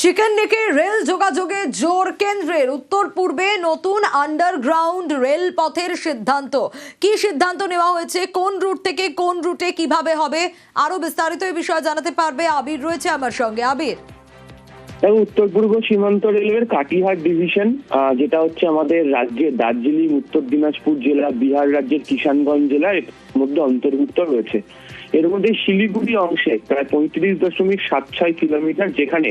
Chicken নেকে rail যোগাযোগে জোর কেন্দ্রের উত্তর পূর্বে নতুন আন্ডারগ্রাউন্ড রেল পথের সিদ্ধান্ত। কি সিদ্ধান্ত নেওয়া হয়েছে? কোন রুট থেকে কোন রুটে কীভাবে হবে? আরও বিস্তারিত এই বিষয়ে জানাতে পারবে আবির রয়েছে আমার সঙ্গে। আবির। উত্তর পূর্ব সীমান্ত রেলওয়ের কাটিহার ডিভিশন যেটা হচ্ছে আমাদের রাজ্যের দার্জিলিং, উত্তর দিনাজপুর জেলা, বিহার রাজ্যের কিষানগঞ্জ জেলার মধ্যে অন্তর্ভুক্ত রয়েছে। এর মধ্যে শিলিগুড়ি অংশে প্রায় পঁয়ত্রিশ দশমিক সাত ছয় কিলোমিটার যেখানে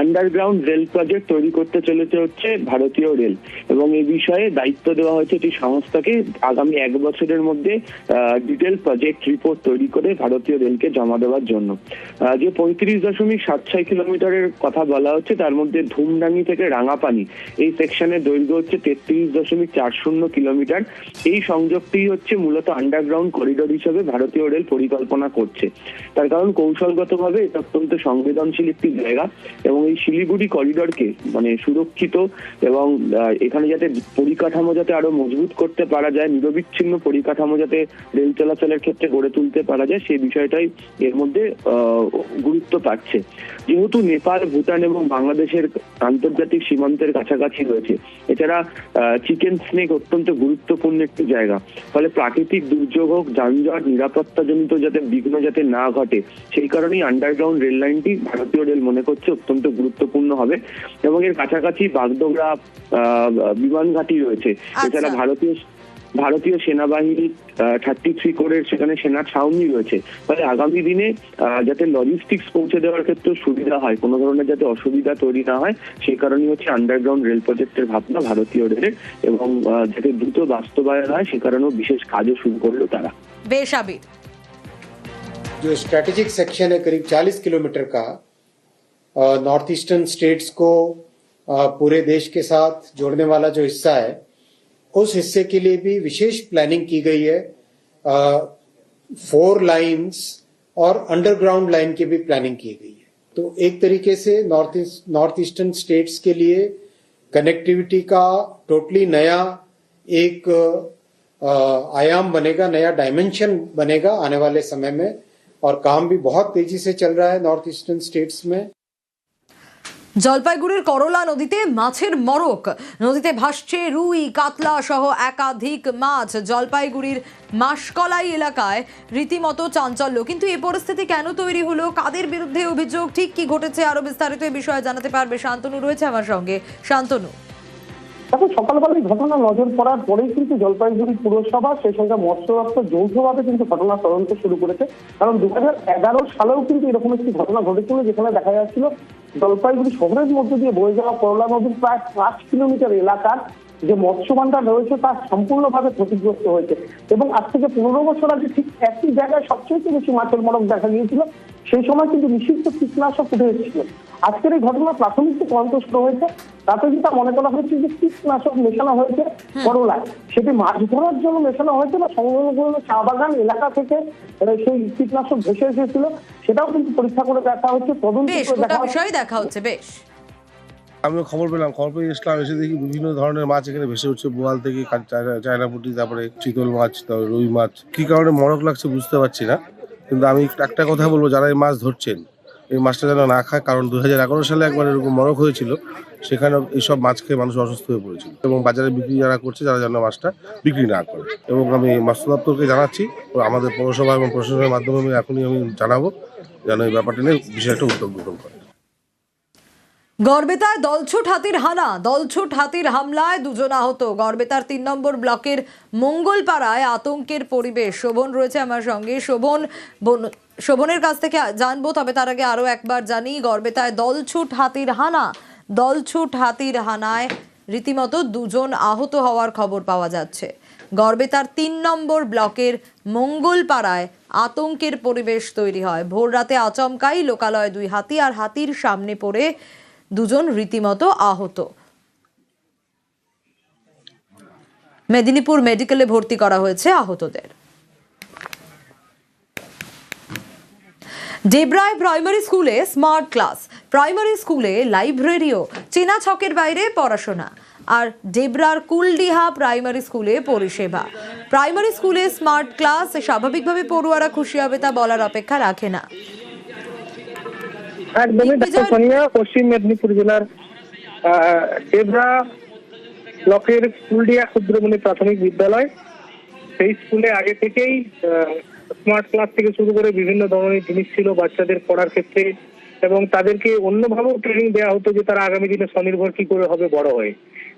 আন্ডারগ্রাউন্ড রেল প্রজেক্ট তৈরি করতে চলেছে হচ্ছে ভারতীয় রেল এবং এই বিষয়ে দায়িত্ব দেওয়া হয়েছে একটি সংস্থাকে আগামী এক বছরের মধ্যে ডিটেল প্রজেক্ট রিপোর্ট তৈরি করে ভারতীয় রেলকে জমা দেওয়ার জন্য। যে পঁয়ত্রিশ দশমিক সাত ছয় কিলোমিটারের কথা বলা হচ্ছে, তার মধ্যে ধুমডাঙ্গি থেকে রাঙাপানি এই সেকশনের দৈর্ঘ্য হচ্ছে তেত্রিশ দশমিক চার শূন্য কিলোমিটার। এই সংযোগটি হচ্ছে মূলত আন্ডারগ্রাউন্ড করিডোর হিসেবে ভারতীয় রেল পরিকল্পনা করছে। তার কারণ কৌশলগতভাবে এটা অত্যন্ত সংবেদনশীল একটি জায়গা এবং এই শিলিগুড়ি করিডোরকে মানে সুরক্ষিত এবং এখানে যাতে পরিকাঠামো যাতে আরও মজবুত করতে পারা যায়, নিরবিচ্ছিন্ন পরিকাঠামো যাতে রেল চলাচলের ক্ষেত্রে গড়ে তুলতে পারা যায়, সেই বিষয়টাই এর মধ্যে গুরুত্ব পাচ্ছে। যেহেতু নেপাল, ভুটান এবং বাংলাদেশের আন্তর্জাতিক সীমান্তের কাছাকাছি রয়েছে, এছাড়া চিকেন স্নেক অত্যন্ত গুরুত্বপূর্ণ একটি জায়গা। ফলে প্রাকৃতিক দুর্যোগ হোক, যানজট, নিরাপত্তাজনিত যাতে বিঘ্ন যাতে না ঘটে সেই কারণেই আন্ডারগ্রাউন্ড রেল লাইনটি ভারতীয় রেল মনে করছে অত্যন্ত গুরুত্বপূর্ণ হবে এবং এর কাছাকাছি বাগডোগরা বিমান ঘাঁটি রয়েছে। এছাড়া আচ্ছা। ভারতীয় ভারতীয় সেনাবাহিনী থার্টি থ্রি কোরের সেখানে সেনা ছাউনি রয়েছে। ফলে আগামী দিনে যাতে লজিস্টিক্স পৌঁছে দেওয়ার ক্ষেত্রে সুবিধা হয় কোনো ধরনের যাতে অসুবিধা তৈরি না হয় সেই কারণেই হচ্ছে আন্ডারগ্রাউন্ড রেল প্রজেক্টের ভাবনা ভারতীয় রেলের এবং যাতে দ্রুত বাস্তবায়ন হয় সে কারণেও বিশেষ কাজও শুরু করল তারা। বেশ আবির। जो स्ट्रैटेजिक सेक्शन है, करीब 40 किलोमीटर का नॉर्थ ईस्टर्न स्टेट्स को पूरे देश के साथ जोड़ने वाला जो हिस्सा है, उस हिस्से के लिए भी विशेष प्लानिंग की गई है। फोर लाइंस और अंडरग्राउंड लाइन की भी प्लानिंग की गई है। तो एक तरीके से नॉर्थ नॉर्थ ईस्टर्न स्टेट्स के लिए कनेक्टिविटी का टोटली नया एक आयाम बनेगा, नया डायमेंशन बनेगा आने वाले समय में। और काम भी बहुत तेजी से चल रहा है नॉर्थ ईस्टर्न स्टेट्स में জলপাইগুড়ির করলা নদীতে মাছের মরক নদীতে ভাসছে রুই কাতলা সহ একাধিক মাছ জলপাইগুড়ির মাসকলাই এলাকায় রীতিমতো চাঞ্চল্য কিন্তু এই পরিস্থিতি কেন তৈরি হলো কাদের বিরুদ্ধে অভিযোগ ঠিক কি ঘটেছে আরো বিস্তারিত এই বিষয়ে জানাতে পারবে শান্তনু রয়েছে আমার সঙ্গে শান্তনু দেখো সকালবেলা এই ঘটনা নজর পড়ার পরেই কিন্তু জলপাইগুড়ি পুরসভা সেই সঙ্গে মৎস্য দপ্তর যৌথভাবে কিন্তু ঘটনা তদন্ত শুরু করেছে। কারণ দু এগারো সালেও কিন্তু এরকম একটি ঘটনা ঘটেছিল যেখানে দেখা যাচ্ছিল জলপাইগুড়ি শহরের মধ্যে দিয়ে বয়ে যাওয়া করলা নদীর প্রায় পাঁচ কিলোমিটার এলাকার যে মৎস্য ভান্ডার রয়েছে তা সম্পূর্ণভাবে ক্ষতিগ্রস্ত হয়েছে। এবং আজ থেকে পনেরো বছর আগে ঠিক একই জায়গায় সবচেয়ে বেশি মাছের মরক দেখা গিয়েছিল। সেই সময় কিন্তু নিষিদ্ধ কীটনাশক উঠে এসেছিল আজকের এই ঘটনা প্রাথমিক যে শুরু হয়েছে তাতে যেটা মনে করা হচ্ছে যে কীটনাশক মেশানো হয়েছে করলায় সেটি মাছ ধরার জন্য মেশানো হয়েছে না সংলগ্ন চা বাগান এলাকা থেকে সেই কীটনাশক ভেসে এসেছিল। সেটাও কিন্তু পরীক্ষা করে দেখা হচ্ছে তদন্ত করে দেখা হচ্ছে বিষয় দেখা হচ্ছে বেশ। আমিও খবর পেলাম খবর পেয়ে এসলাম এসে দেখি বিভিন্ন ধরনের মাছ এখানে ভেসে উঠছে বোয়াল থেকে চায়না- চায়নাপুটি তারপরে চিতল মাছ তারপরে রুই মাছ। কি কারণে মরক লাগছে বুঝতে পারছি না। কিন্তু আমি একটা কথা বলব, যারা এই মাছ ধরছেন, এই মাছটা যেন না খায়, কারণ দু হাজার এগারো সালে একবার এরকম মরক হয়েছিল সেখানে এইসব মাছ খেয়ে মানুষ অসুস্থ হয়ে পড়েছিল। এবং বাজারে বিক্রি যারা করছে, যারা যেন মাছটা বিক্রি না করে। এবং আমি মৎস্য দপ্তরকে জানাচ্ছি, ও আমাদের পৌরসভা এবং প্রশাসনের মাধ্যমে আমি এখনই আমি জানাব, যেন এই ব্যাপারটা নিয়ে বিষয়টা উদ্যোগ গ্রহণ করে। গড়বেতায় দলছুট হাতির হানা, দলছুট হাতির হামলায় দুজন আহত। গড়বেতার তিন নম্বর ব্লকের মঙ্গলপাড়ায় আতঙ্কের পরিবেশ। শোভন রয়েছে আমার সঙ্গে। শোভন শোভনের কাছ থেকে জানব, তবে তার আগে আরও একবার জানি, গড়বেতায় দলছুট হাতির হানা, দলছুট হাতির হানায় রীতিমতো দুজন আহত হওয়ার খবর পাওয়া যাচ্ছে। গড়বেতার তিন নম্বর ব্লকের মঙ্গলপাড়ায় আতঙ্কের পরিবেশ তৈরি হয়। ভোর রাতে আচমকাই লোকালয় দুই হাতি আর হাতির সামনে পড়ে দুজন রীতিমতো আহত। মেদিনীপুর মেডিকেলে ভর্তি করা হয়েছে আহতদের। ডেবরায় প্রাইমারি স্কুলে স্মার্ট ক্লাস। প্রাইমারি স্কুলে লাইব্রেরিও চেনা ছকের বাইরে পড়াশোনা। আর ডেবরার কুলডিহা প্রাইমারি স্কুলে পরিষেবা। প্রাইমারি স্কুলে স্মার্ট ক্লাস স্বাভাবিকভাবে পড়ুয়ারা খুশি হবে তা বলার অপেক্ষা রাখে না। একদমই ডাক্তার সোনিয়া পশ্চিম মেদিনীপুর জেলার ডেবরা ব্লকের কুলডিয়া ক্ষুদ্রমণি প্রাথমিক বিদ্যালয়। সেই স্কুলে আগে থেকেই স্মার্ট ক্লাস থেকে শুরু করে বিভিন্ন ধরনের জিনিস ছিল বাচ্চাদের পড়ার ক্ষেত্রে এবং তাদেরকে অন্যভাবেও ট্রেনিং দেওয়া হতো যে তারা আগামী দিনে স্বনির্ভর কি করে হবে বড় হয়ে।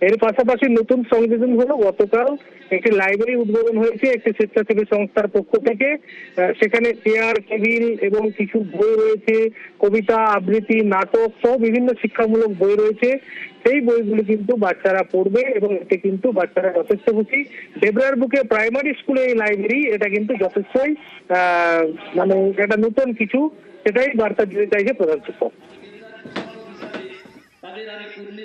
এর পাশাপাশি নতুন সংযোজন হলো, গতকাল একটি লাইব্রেরি উদ্বোধন হয়েছে একটি স্বেচ্ছাসেবী সংস্থার পক্ষ থেকে। সেখানে চেয়ার টেবিল এবং কিছু বই রয়েছে, কবিতা, আবৃত্তি, নাটক সহ বিভিন্ন শিক্ষামূলক বই রয়েছে। সেই বইগুলি কিন্তু বাচ্চারা পড়বে এবং এতে কিন্তু বাচ্চারা যথেষ্ট খুশি। ডেবরার বুকে প্রাইমারি স্কুলে এই লাইব্রেরি এটা কিন্তু যথেষ্টই মানে একটা নতুন কিছু, সেটাই বার্তা দিতে চাইছে প্রধান শিক্ষক।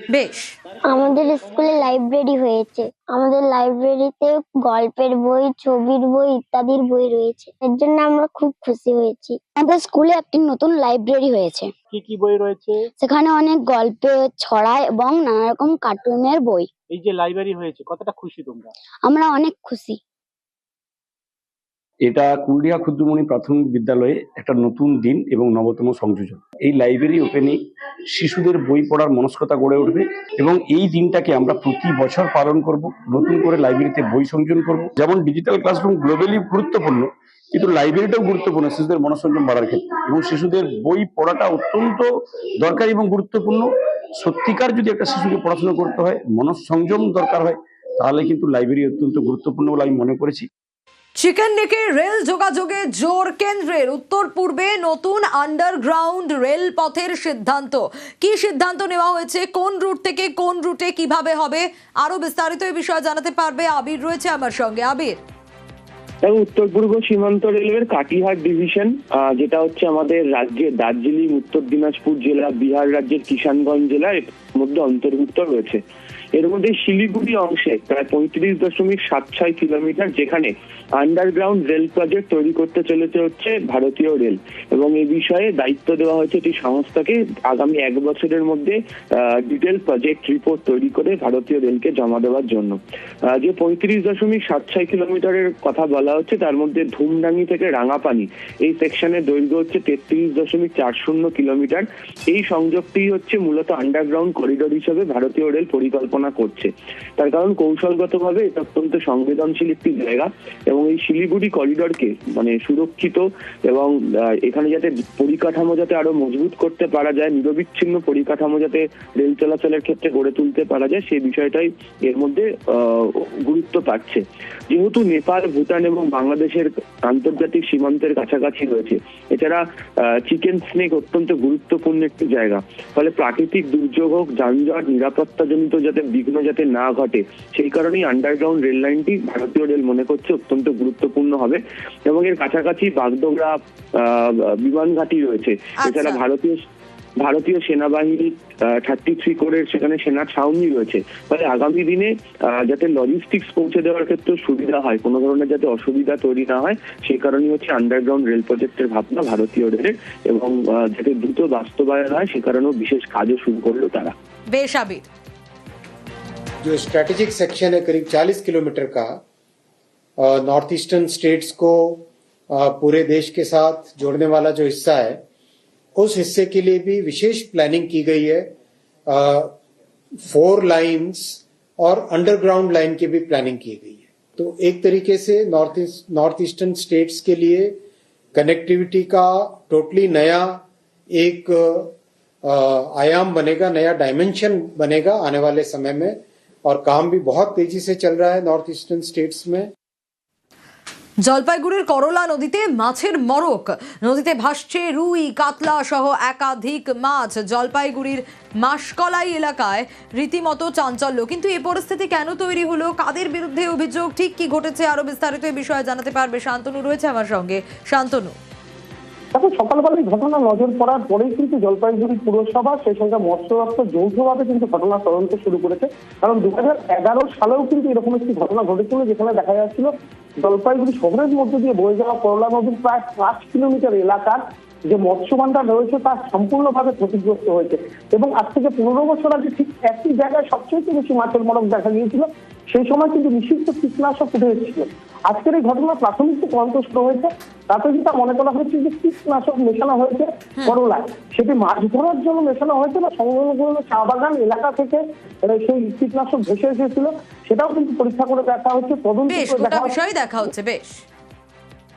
বেশ। আমাদের স্কুলে লাইব্রেরি হয়েছে। আমাদের লাইব্রেরিতে গল্পের বই ছবির বই ইত্যাদির বই রয়েছে। এর জন্য আমরা খুব খুশি হয়েছি। আমাদের স্কুলে একটি নতুন লাইব্রেরি হয়েছে। কি কি বই রয়েছে? সেখানে অনেক গল্পের ছড়া এবং নানা রকম কার্টুনের বই। এই যে লাইব্রেরি হয়েছে কতটা খুশি তোমরা? আমরা অনেক খুশি। এটা কুলডিয়া ক্ষুদ্রমণি প্রাথমিক বিদ্যালয়ে একটা নতুন দিন এবং নবতম সংযোজন। এই লাইব্রেরি ওপেনে শিশুদের বই পড়ার মনস্কতা গড়ে উঠবে এবং এই দিনটাকে আমরা প্রতি বছর পালন করব, নতুন করে লাইব্রেরিতে বই সংযোজন করব। যেমন ডিজিটাল ক্লাসরুম গ্লোবালি গুরুত্বপূর্ণ, কিন্তু লাইব্রেরিটাও গুরুত্বপূর্ণ শিশুদের মনসংযোগ বাড়ার ক্ষেত্রে। এবং শিশুদের বই পড়াটা অত্যন্ত দরকারি এবং গুরুত্বপূর্ণ। সত্যিকার যদি একটা শিশুকে পড়াশোনা করতে হয়, মনঃসংযম দরকার হয়, তাহলে কিন্তু লাইব্রেরি অত্যন্ত গুরুত্বপূর্ণ বলে আমি মনে করেছি। চিকেন নেকে রেল যোগাযোগে জোর কেন্দ্রের উত্তর পূর্বে নতুন আন্ডারগ্রাউন্ড রেল পথের সিদ্ধান্ত। কি সিদ্ধান্ত নেওয়া হয়েছে? কোন রুট থেকে কোন রুটে কীভাবে হবে? আরও বিস্তারিত এই বিষয়ে জানাতে পারবে আবির রয়েছে আমার সঙ্গে। আবির। এবং উত্তর পূর্ব সীমান্ত রেলওয়ের কাটিহার ডিভিশন যেটা হচ্ছে আমাদের রাজ্যের দার্জিলিং, উত্তর দিনাজপুর জেলা, বিহার রাজ্যের কিষানগঞ্জ জেলার মধ্যে অন্তর্ভুক্ত রয়েছে। এর মধ্যে শিলিগুড়ি অংশে প্রায় পঁয়ত্রিশ দশমিক সাত ছয় কিলোমিটার, যেখানে আন্ডারগ্রাউন্ড রেল প্রজেক্ট তৈরি করতে চলেছে হচ্ছে ভারতীয় রেল এবং এ বিষয়ে দায়িত্ব দেওয়া হয়েছে একটি সংস্থাকে আগামী এক বছরের মধ্যে ডিটেল প্রজেক্ট রিপোর্ট তৈরি করে ভারতীয় রেলকে জমা দেওয়ার জন্য। যে পঁয়ত্রিশ দশমিক সাত ছয় কিলোমিটারের কথা বলা হচ্ছে তার মধ্যে ধুমডাঙ্গি থেকে রাঙাপানি। এই সেকশনের দৈর্ঘ্য হচ্ছে তেত্রিশ দশমিক চার শূন্য কিলোমিটার। এই সংযোগটি হচ্ছে মূলত আন্ডারগ্রাউন্ড করিডোর হিসেবে ভারতীয় রেল পরিকল্পনা করছে। তার কারণ কৌশলগতভাবে এটা অত্যন্ত সংবেদনশীল একটি জায়গা এবং এই শিলিগুড়ি করিডোরকে মানে সুরক্ষিত এবং এখানে যাতে পরিকাঠামো যাতে আরও মজবুত করতে পারা যায়, নিরবিচ্ছিন্ন পরিকাঠামো যাতে রেল চলাচলের ক্ষেত্রে গড়ে তুলতে পারা যায় সেই বিষয়টাই এর মধ্যে গুরুত্ব পাচ্ছে। যেহেতু নেপাল, ভুটান এবং বাংলাদেশের আন্তর্জাতিক সীমান্তের কাছাকাছি রয়েছে। এছাড়া চিকেন স্নেক অত্যন্ত গুরুত্বপূর্ণ একটি জায়গা। ফলে প্রাকৃতিক দুর্যোগ হোক যানজট নিরাপত্তাজনিত যাতে বিঘ্ন যাতে না ঘটে সেই কারণেই আন্ডারগ্রাউন্ড রেল লাইনটি ভারতীয় রেল মনে করছে অত্যন্ত গুরুত্বপূর্ণ হবে। এবং এর কাছাকাছি বাগডোগরা আহ, বিমান ঘাঁটি রয়েছে এছাড়া ভারতীয় ভারতীয় সেনাবাহিনী থার্টি থ্রি কোরের সেখানে সেনা ছাউনি রয়েছে ফলে আগামী দিনে আহ, যাতে লজিস্টিক্স পৌঁছে দেওয়ার ক্ষেত্রে সুবিধা হয় কোনো ধরনের যাতে অসুবিধা তৈরি না হয় সেই কারণেই হচ্ছে আন্ডারগ্রাউন্ড রেল প্রজেক্টের ভাবনা ভারতীয় রেলের এবং আহ, যাতে দ্রুত বাস্তবায়ন হয় সে কারণেও বিশেষ কাজও শুরু করলো তারা বেশ আবির जो स्ट्रैटेजिक सेक्शन है करीब 40 किलोमीटर का नॉर्थ ईस्टर्न स्टेट्स को अ, पूरे देश के साथ जोड़ने वाला जो हिस्सा है उस हिस्से के लिए भी विशेष प्लानिंग की गई है। फोर लाइंस और अंडरग्राउंड लाइन की भी प्लानिंग की गई है। तो एक तरीके से नॉर्थ नॉर्थ ईस्टर्न स्टेट्स के लिए कनेक्टिविटी का टोटली नया एक आयाम बनेगा, नया डायमेंशन बनेगा आने वाले समय में। और काम भी बहुत तेज़ी से चल रहा है नॉर्थ ईस्टर्न स्टेट्स में। জলপাইগুড়ির করলা নদীতে মাছের মরক। নদীতে ভাসছে রুই, কাতলা সহ একাধিক মাছ। জলপাইগুড়ির মাসকলাই এলাকায় রীতিমতো চাঞ্চল্য। কিন্তু এ পরিস্থিতি কেন তৈরি হলো? কাদের বিরুদ্ধে অভিযোগ? ঠিক কি ঘটেছে? আরও বিস্তারিত এ বিষয়ে জানাতে পারবে শান্তনু। রয়েছে আমার সঙ্গে। শান্তনু। দেখো, সকালবেলায় ঘটনা নজর পড়ার পরেই কিন্তু জলপাইগুড়ি পুরসভা, সেই সঙ্গে মৎস্য দপ্তর যৌথভাবে কিন্তু ঘটনা তদন্ত শুরু করেছে। কারণ দু হাজার এগারো সালেও কিন্তু এরকম একটি ঘটনা ঘটেছিল, যেখানে দেখা যাচ্ছিল জলপাইগুড়ি শহরের মধ্যে দিয়ে বয়ে যাওয়া করলা নদীর প্রায় পাঁচ কিলোমিটার এলাকার যে মৎস্য ভান্ডার রয়েছে, তা সম্পূর্ণভাবে ক্ষতিগ্রস্ত হয়েছে। এবং আজ থেকে পনেরো বছর আগে ঠিক একই জায়গায় সবচেয়ে বেশি মাছের মরক দেখা গিয়েছিল। সেই সময় কিন্তু নিষিদ্ধ কীটনাশক উঠে এসেছিল। আজকের এই ঘটনা প্রাথমিক যে তদন্ত হয়েছে তাতে যেটা মনে করা হয়েছে যে কীটনাশক মেশানো হয়েছে করলায় সেটি মাছ ধরার জন্য মেশানো হয়েছে না সংলগ্ন চা বাগান এলাকা থেকে সেই কীটনাশক ভেসে এসেছিল সেটাও কিন্তু পরীক্ষা করে দেখা হচ্ছে তদন্ত করে দেখা হচ্ছে। বিষয় দেখা হচ্ছে বেশ।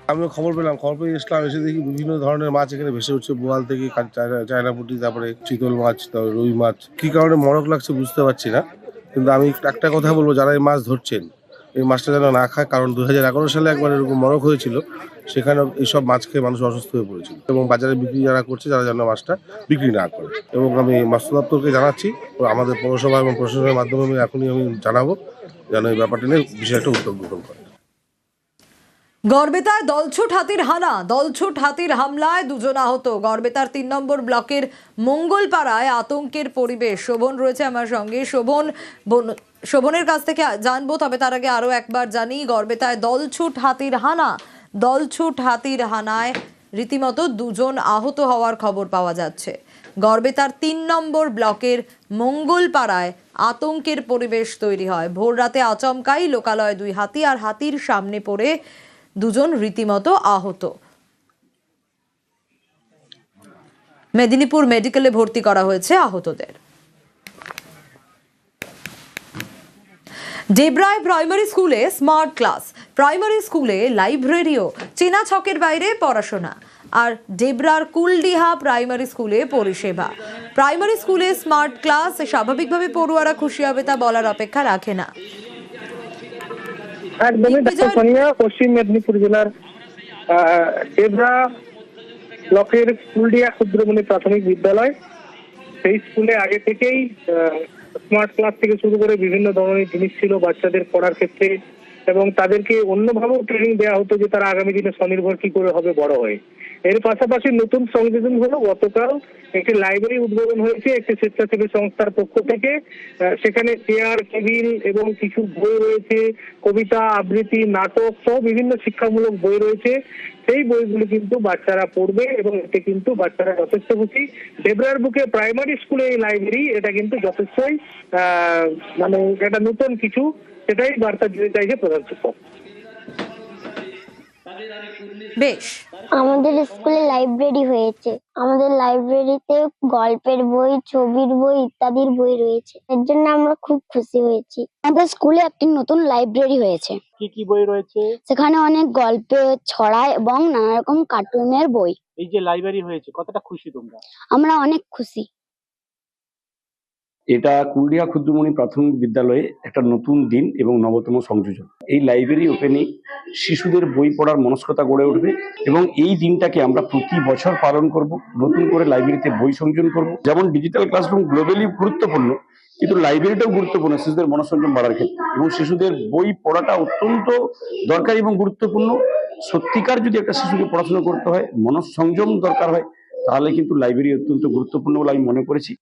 আমিও খবর পেলাম খবর পেয়ে এসলাম এসে দেখি বিভিন্ন ধরনের মাছ এখানে ভেসে উঠছে বোয়াল থেকে কা- চায়না- চায়না তারপরে চিতল মাছ তারপরে রুই মাছ। কি কারণে মরক লাগছে বুঝতে পারছি না। কিন্তু আমি একটা কথা বলব, যারা এই মাছ ধরছেন, এই মাছটা যেন না খায়, কারণ দু হাজার এগারো সালে একবার এরকম মরক হয়েছিল, সেখানে এইসব মাছ খেয়ে মানুষ অসুস্থ হয়ে পড়েছিল। এবং বাজারে বিক্রি যারা করছে যারা যেন মাছটা বিক্রি না করে। এবং আমি মৎস্য দপ্তরকে জানাচ্ছি আমাদের পৌরসভা এবং প্রশাসনের মাধ্যমে আমি এখনই আমি জানাব, যেন এই ব্যাপারটা নিয়ে বিশেষ একটা উদ্যোগ গ্রহণ করে। গড়বেতায় দলছুট হাতির হানা, দলছুট হাতির হামলায় দুজন আহত। গড়বেতার তিন নম্বর ব্লকের মঙ্গলপাড়ায় আতঙ্কের পরিবেশ। শোভন রয়েছে আমার সঙ্গে। শোভন শোভনের কাছ থেকে জানব, তবে তার আগে আরও একবার জানি, গড়বেতায় দলছুট হাতির হানা, দলছুট হাতির হানায় রীতিমতো দুজন আহত হওয়ার খবর পাওয়া যাচ্ছে। গড়বেতার তিন নম্বর ব্লকের মঙ্গলপাড়ায় আতঙ্কের পরিবেশ তৈরি হয়। ভোর রাতে আচমকাই লোকালয় দুই হাতি আর হাতির সামনে পড়ে দুজন রীতিমতো আহত। মেদিনীপুর মেডিকেলে ভর্তি করা হয়েছে আহতদের। ডেবরায় প্রাইমারি স্কুলে স্মার্ট ক্লাস। প্রাইমারি স্কুলে লাইব্রেরিও, চেনা ছকের বাইরে পড়াশোনা। আর ডেবরার কুলডিহা প্রাইমারি স্কুলে পরিষেবা। প্রাইমারি স্কুলে স্মার্ট ক্লাস স্বাভাবিকভাবে পড়ুয়ারা খুশি হবে তা বলার অপেক্ষা রাখে না। একদমই দেখো সোনিয়া পশ্চিম মেদিনীপুর জেলার ডেবরা ব্লকের কুলডিয়া ক্ষুদ্রমণি প্রাথমিক বিদ্যালয়। সেই স্কুলে আগে থেকেই স্মার্ট ক্লাস থেকে শুরু করে বিভিন্ন ধরনের জিনিস ছিল বাচ্চাদের পড়ার ক্ষেত্রে এবং তাদেরকে অন্যভাবেও ট্রেনিং দেওয়া হতো যে তারা আগামী দিনে স্বনির্ভর কি করে হবে বড় হয়ে। এর পাশাপাশি নতুন সংযোজন হলো, গতকাল একটি লাইব্রেরি উদ্বোধন হয়েছে একটি স্বেচ্ছাসেবী সংস্থার পক্ষ থেকে। সেখানে চেয়ার টেবিল এবং কিছু বই রয়েছে, কবিতা, আবৃত্তি, নাটক সহ বিভিন্ন শিক্ষামূলক বই রয়েছে। সেই বইগুলো কিন্তু বাচ্চারা পড়বে এবং এতে কিন্তু বাচ্চারা যথেষ্ট খুশি। ডেবরার বুকে প্রাইমারি স্কুলে এই লাইব্রেরি এটা কিন্তু যথেষ্টই মানে একটা নতুন কিছু, সেটাই বার্তা দিতে চাইছে প্রধান শিক্ষক। বেশ। আমাদের স্কুলে লাইব্রেরি হয়েছে। আমাদের লাইব্রেরিতে গল্পের বই ছবির বই ইত্যাদির বই রয়েছে। এর জন্য আমরা খুব খুশি হয়েছি। আমাদের স্কুলে একটি নতুন লাইব্রেরি হয়েছে। কি কি বই রয়েছে? সেখানে অনেক গল্পের ছড়া এবং নানা রকম কার্টুনের বই। এই যে লাইব্রেরি হয়েছে কতটা খুশি তোমরা? আমরা অনেক খুশি। এটা কুলডিয়া ক্ষুদ্রমণি প্রাথমিক বিদ্যালয়ে একটা নতুন দিন এবং নবতম সংযোজন। এই লাইব্রেরি ওপেনে শিশুদের বই পড়ার মনস্কতা গড়ে উঠবে এবং এই দিনটাকে আমরা প্রতি বছর পালন করব, নতুন করে লাইব্রেরিতে বই সংযোজন করব। যেমন ডিজিটাল ক্লাসরুম গ্লোবালি গুরুত্বপূর্ণ, কিন্তু লাইব্রেরিটাও গুরুত্বপূর্ণ শিশুদের মনসংযোগ বাড়ার ক্ষেত্রে। এবং শিশুদের বই পড়াটা অত্যন্ত দরকারি এবং গুরুত্বপূর্ণ। সত্যিকার যদি একটা শিশুকে পড়াশোনা করতে হয়, মনঃসংযম দরকার হয়, তাহলে কিন্তু লাইব্রেরি অত্যন্ত গুরুত্বপূর্ণ বলে আমি মনে করেছি।